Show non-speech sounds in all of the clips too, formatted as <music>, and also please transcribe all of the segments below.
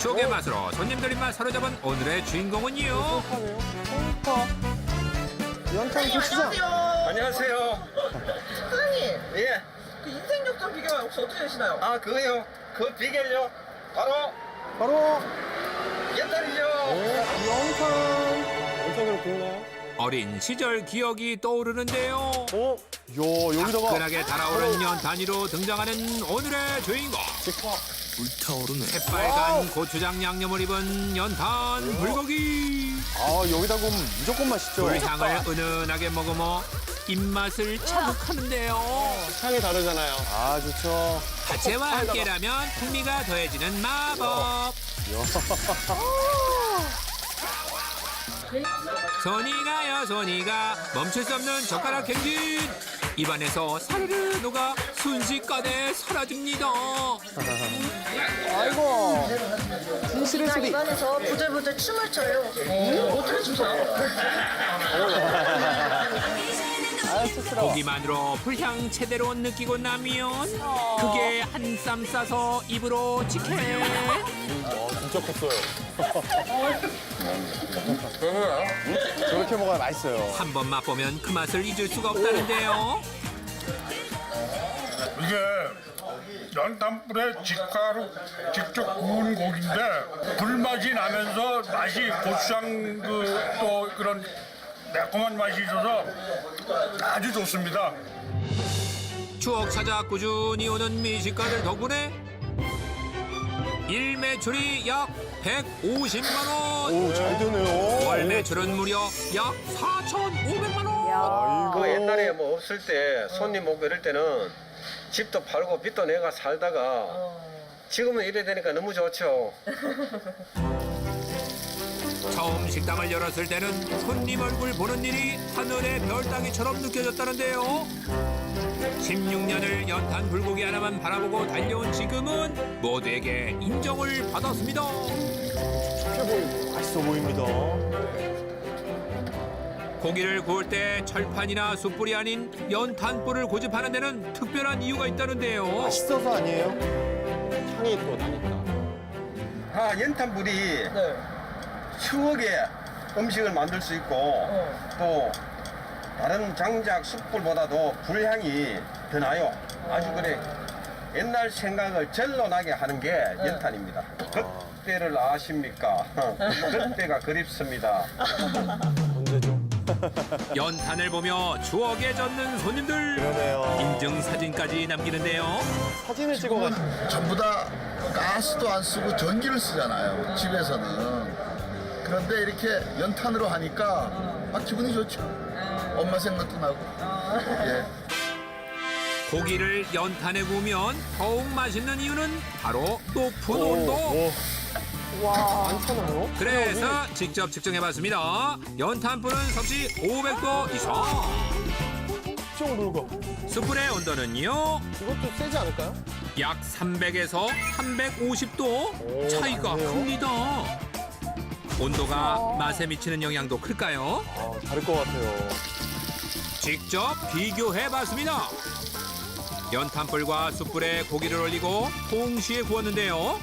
추억의 맛으로 손님들 입맛 사로잡은 오늘의 주인공은요. 행복하네요. 연탄 고추장. 안녕하세요. 안녕하세요. 사장님, 예. 그 인생 역전 비결 혹시 어떻게 되시나요? 아, 그거요. 그 비결요. 바로 바로 연탄이죠. 연탄. 연탄으로 구우나요? 어린 시절 기억이 떠오르는데요. 어? 요 여기다가 화끈하게 달아오른 연탄이로 등장하는 오늘의 주인공. 불타오르네. 새빨간 고추장 양념을 입은 연탄 불고기. 아 여기다 구우면 무조건 맛있죠. 불향을 은은하게 먹으며 입맛을 자극하는데요. 향이 다르잖아요. 아 좋죠. 화채와 함께라면 풍미가 더해지는 마법. <laughs> 손이 가요 손이 가 멈출 수 없는 젓가락 행진 입안에서 사르르 녹아 순식간에 사라집니다 아이고. 진실의 소리. 입안에서 부들부들 춤을 춰요. 어떻게 주세요? <laughs> 아 쑥스러워. 고기만으로 불향 제대로 느끼고 나면 그게 한 쌈 싸서 입으로 직해 와 진짜 컸어요. <laughs> 저렇게 먹어야 맛있어요. 한 번 맛보면 그 맛을 잊을 수가 없다는데요 이게 연탄불에 직가로 직접 구운 고기인데 불맛이 나면서 맛이 고추장 그 또 그런 매콤한 맛이 있어서 아주 좋습니다. 추억 찾아 꾸준히 오는 미식가들 덕분에 일 매출이 약 150만 원. 오 잘 되네요. 월 매출은 무려 약 4,500만 원. 그 옛날에 뭐 없을 때 손님 오고 이럴 때는 집도 팔고 빚도 내가 살다가 지금은 이래 되니까 너무 좋죠. <laughs> 처음 식당을 열었을 때는 손님 얼굴 보는 일이 하늘의 별 따기처럼 느껴졌다는데요. 16년을 연탄 불고기 하나만 바라보고 달려온 지금은 모두에게 인정을 받았습니다. 맛있어 보입니다. 고기를 구울 때 철판이나 숯불이 아닌 연탄불을 고집하는 데는 특별한 이유가 있다는데요. 맛있어서 아니에요? 향이 또 나니까. 아, 연탄불이 네. 추억의 음식을 만들 수 있고 또 다른 장작 숯불보다도 불향이 더 나요. 아주 그래 옛날 생각을 절로 나게 하는 게 연탄입니다. 그때를 아십니까? <laughs> 그때가 그립습니다. 언제죠? <laughs> 연탄을 보며 추억에 젖는 손님들. 그러네요. 인증 사진까지 남기는데요. 사진을 찍어가지고. 전부 다 가스도 안 쓰고 전기를 쓰잖아요. 집에서는. 그런데 이렇게 연탄으로 하니까 막 기분이 좋죠. 엄마 생각도 나고. 예. 고기를 연탄에 구우면 더욱 맛있는 이유는 바로 높은 온도. 그래서 직접 측정해봤습니다. 연탄불은 섭씨 500도 이상. 좀 놀고. 숯불의 온도는요, 이것도 세지 않을까요? 약 300에서 350도 오, 차이가 많네요. 큽니다. 온도가 맛에 미치는 영향도 클까요? 아 다를 것 같아요. 직접 비교해봤습니다. 연탄불과 숯불에 고기를 올리고 동시에 구웠는데요.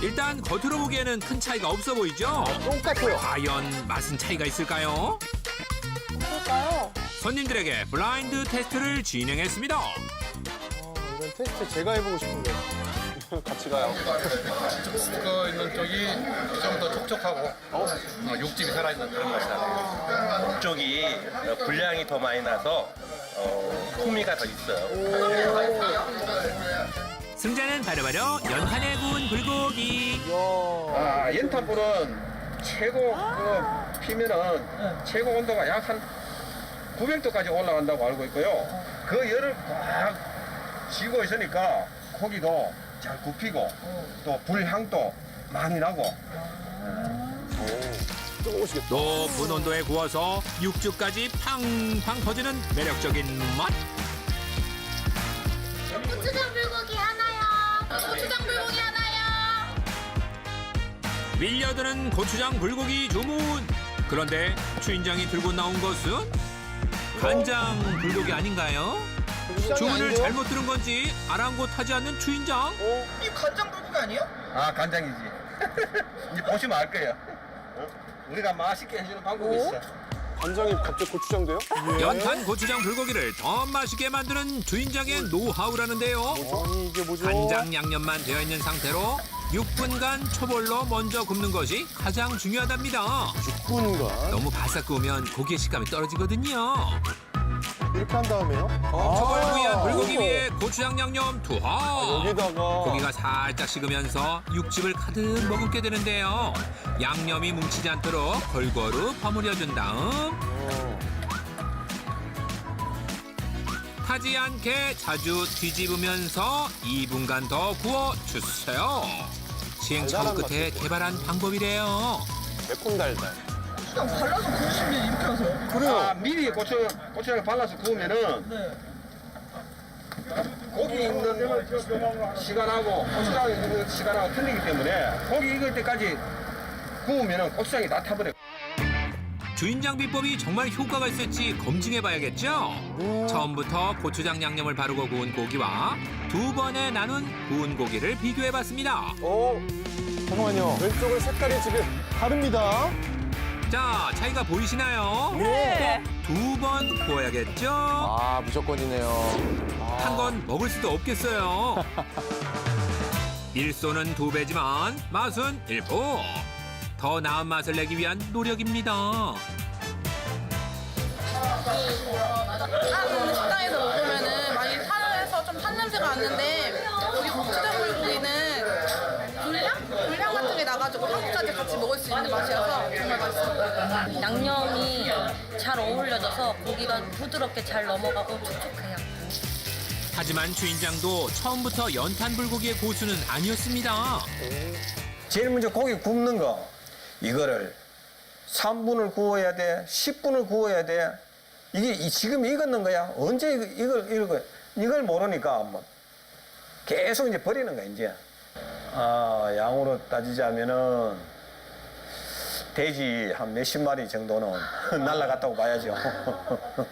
일단 겉으로 보기에는 큰 차이가 없어 보이죠? 똑같아요. 과연 맛은 차이가 있을까요? 그럴까요? 손님들에게 블라인드 테스트를 진행했습니다. 아, 이런 테스트 제가 해보고 싶은데. 같이 가요. 그 있는 쪽이 좀 더 촉촉하고 어, 육즙이 살아있는 그런 맛이 나요. 쪽이 분량이 더 많이 나서 어, 풍미가 더 있어요. 승자는 바로바로 연탄에 구운 불고기. 아, 연탄불은 최고 그 피면은 최고 온도가 약 한 900도까지 올라간다고 알고 있고요. 그 열을 꽉 쥐고 있으니까 고기도 잘 굽히고 또 불향도 많이 나고 뜨거우시겠다. 높은 온도에 구워서 육즙까지 팡팡 터지는 매력적인 맛. 고추장 불고기 하나요. 고추장 불고기 하나요. 밀려드는 고추장 불고기 주문. 그런데 주인장이 들고 나온 것은 간장 불고기 아닌가요? 주문을 잘못 들은 건지 아랑곳하지 않는 주인장. 어? 이 간장 불고기 아니에요? 아 간장이지. <laughs> 이제 보시면 알 거예요. 어? 우리가 맛있게 해주는 방법이 있어. 간장이 갑자기 고추장 돼요? 연탄 고추장 불고기를 더 맛있게 만드는 주인장의 노하우라는데요. 아니 이게 뭐죠? 간장 양념만 되어 있는 상태로 6분간 초벌로 먼저 굽는 것이 가장 중요하답니다. 군가 너무 바싹 구우면 고기의 식감이 떨어지거든요. 이렇게 한 다음에요? 초벌 아, 구이한 불고기. 위에 고추장 양념 투하. 여기다가 고기가 살짝 식으면서 육즙을 가득 머금게 되는데요. 양념이 뭉치지 않도록 골고루 버무려준 다음 타지 않게 자주 뒤집으면서 2분간 더 구워주세요. 시행착오 끝에 개발한 방법이래요. 매콤달달. 그냥 발라서 구우시면 이렇게 하세요? 아, 미리 고추 고추장에 발라서 구우면은 네. 고기 익는 시간하고 고추장 익는 시간하고 틀리기 때문에 고기 익을 때까지 구우면은 고추장이 다 타버려. 주인장 비법이 정말 효과가 있을지 검증해봐야겠죠? 처음부터 고추장 양념을 바르고 구운 고기와 두 번에 나눈 구운 고기를 비교해봤습니다. 어? 잠깐만요. 왼쪽은 색깔이 지금 다릅니다. 자, 차이가 보이시나요? 네. 두 번 구워야겠죠? 아 무조건이네요. 한 건 먹을 수도 없겠어요. <laughs> 일소는 두 배지만 맛은 일부. 더 나은 맛을 내기 위한 노력입니다. 다른 식당에서 먹으면은 많이 산에서 좀 탄 냄새가 나는데 나가지고 한국까지 같이 먹을 수 있는 맛이어서 정말 맛있어요. 양념이 잘 어울려져서 고기가 부드럽게 잘 넘어가고 촉촉해요. 하지만 주인장도 처음부터 연탄 불고기의 고수는 아니었습니다. 제일 먼저 고기 굽는 거 이거를 3분을 구워야 돼, 10분을 구워야 돼. 이게 이- 지금 익었는 거야. 언제 이걸 이걸 이걸 모르니까 뭐 계속 이제 버리는 거야 이제. 아 양으로 따지자면은 돼지 한 몇십 마리 정도는 <laughs> 날라갔다고 봐야죠. <laughs>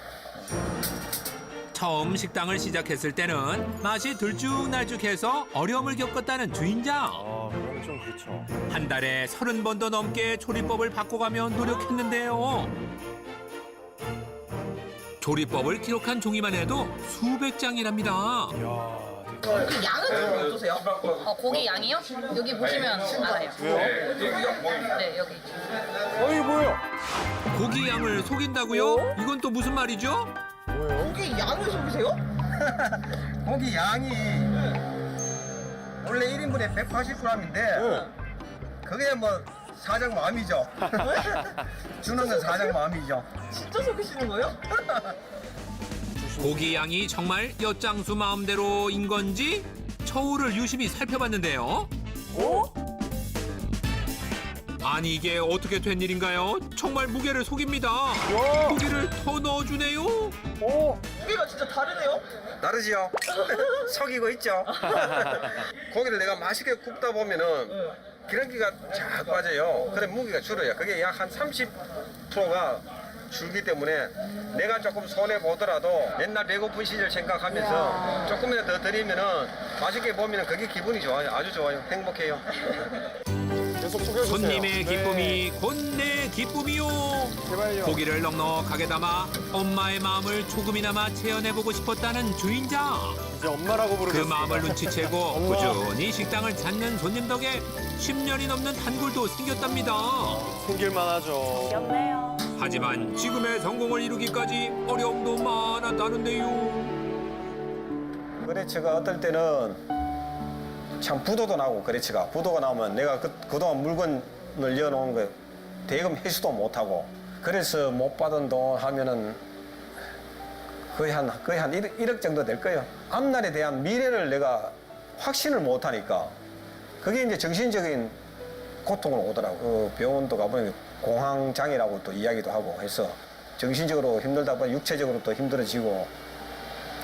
처음 식당을 시작했을 때는 맛이 들쭉날쭉해서 어려움을 겪었다는 주인장. 아 그러면 좀 그렇죠. 한 달에 서른 번도 넘게 조리법을 바꿔가며 노력했는데요. 조리법을 기록한 종이만 해도 수백 장이랍니다. 이야. 그 양은 좀 어떠세요? 어, 고기 양이요? 여기 보시면 알아요. 왜요? 네, 여기. 어 이게 뭐예요? 고기 양을 속인다고요? 이건 또 무슨 말이죠? 고기 양을 속이세요? <laughs> 고기 양이 원래 1인분에 180g인데 그게 뭐 사장 마음이죠. <laughs> <laughs> 주는 건 사장 마음이죠. 진짜 속이시는 거예요? 고기 양이 정말 엿장수 마음대로인 건지 처우를 유심히 살펴봤는데요. 아니 이게 어떻게 된 일인가요? 정말 무게를 속입니다. 야. 고기를 더 넣어주네요. 어? 고기가 진짜 다르네요? 다르지요? <laughs> 속이고 있죠? <laughs> 고기를 내가 맛있게 굽다 보면은 기름기가 쫙 빠져요. 그래 무게가 줄어요. 그게 약 한 30%가 줄기 때문에 내가 조금 손해 보더라도 옛날 배고픈 시절 생각하면서 조금이라도 더 드리면은 맛있게 보면은 그게 기분이 좋아요. 아주 좋아요. 행복해요. 계속 소개해 주세요. 손님의 네. 기쁨이 곧 내 기쁨이요. 제발요. 고기를 넉넉하게 담아 엄마의 마음을 조금이나마 체험해보고 싶었다는 주인장. 이제 엄마라고 그 부르겠습니다. 마음을 눈치채고 <laughs> 엄마. 꾸준히 식당을 찾는 손님 덕에 10년이 넘는 단골도 생겼답니다. 생길만 하죠. 하지만 지금의 성공을 이루기까지 어려움도 많았다는데요. 거래처가 어떨 때는 참 부도도 나고 거래처가 부도가 나오면 내가 그, 그동안 물건을 이어놓은 거 대금 회수도 못하고 그래서 못 받은 돈 하면은 거의 한 거의 한 1억, 1억 정도 될 거예요. 앞날에 대한 미래를 내가 확신을 못 하니까 그게 이제 정신적인 고통을 오더라고. 그 병원도 가보니 공황장애라고 또 이야기도 하고 해서 정신적으로 힘들다 보니 육체적으로 또 힘들어지고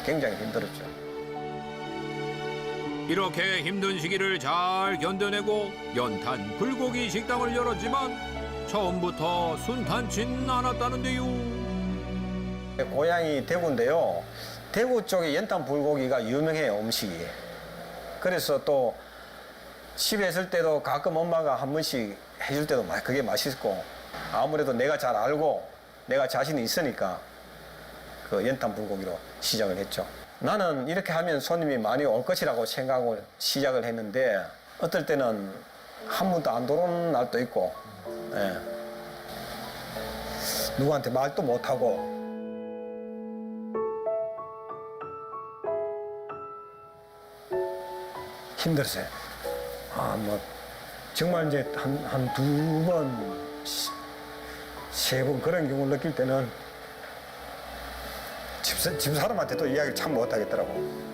굉장히 힘들었죠. 이렇게 힘든 시기를 잘 견뎌내고 연탄 불고기 식당을 열었지만 처음부터 순탄치는 않았다는데요. 고향이 대구인데요. 대구 쪽에 연탄 불고기가 유명해요, 음식이. 그래서 또 집에 있을 때도 가끔 엄마가 한 번씩 해줄 때도 막 그게 맛있고 아무래도 내가 잘 알고 내가 자신이 있으니까 그 연탄 불고기로 시작을 했죠. 나는 이렇게 하면 손님이 많이 올 것이라고 생각하고 시작을 했는데 어떨 때는 한 번도 안 들어오는 날도 있고 예. 누구한테 말도 못하고 힘들었어요. 아, 뭐, 정말 이제 한, 한 두 번, 세 번 그런 경우를 느낄 때는 집, 집 사람한테도 이야기를 참 못하겠더라고.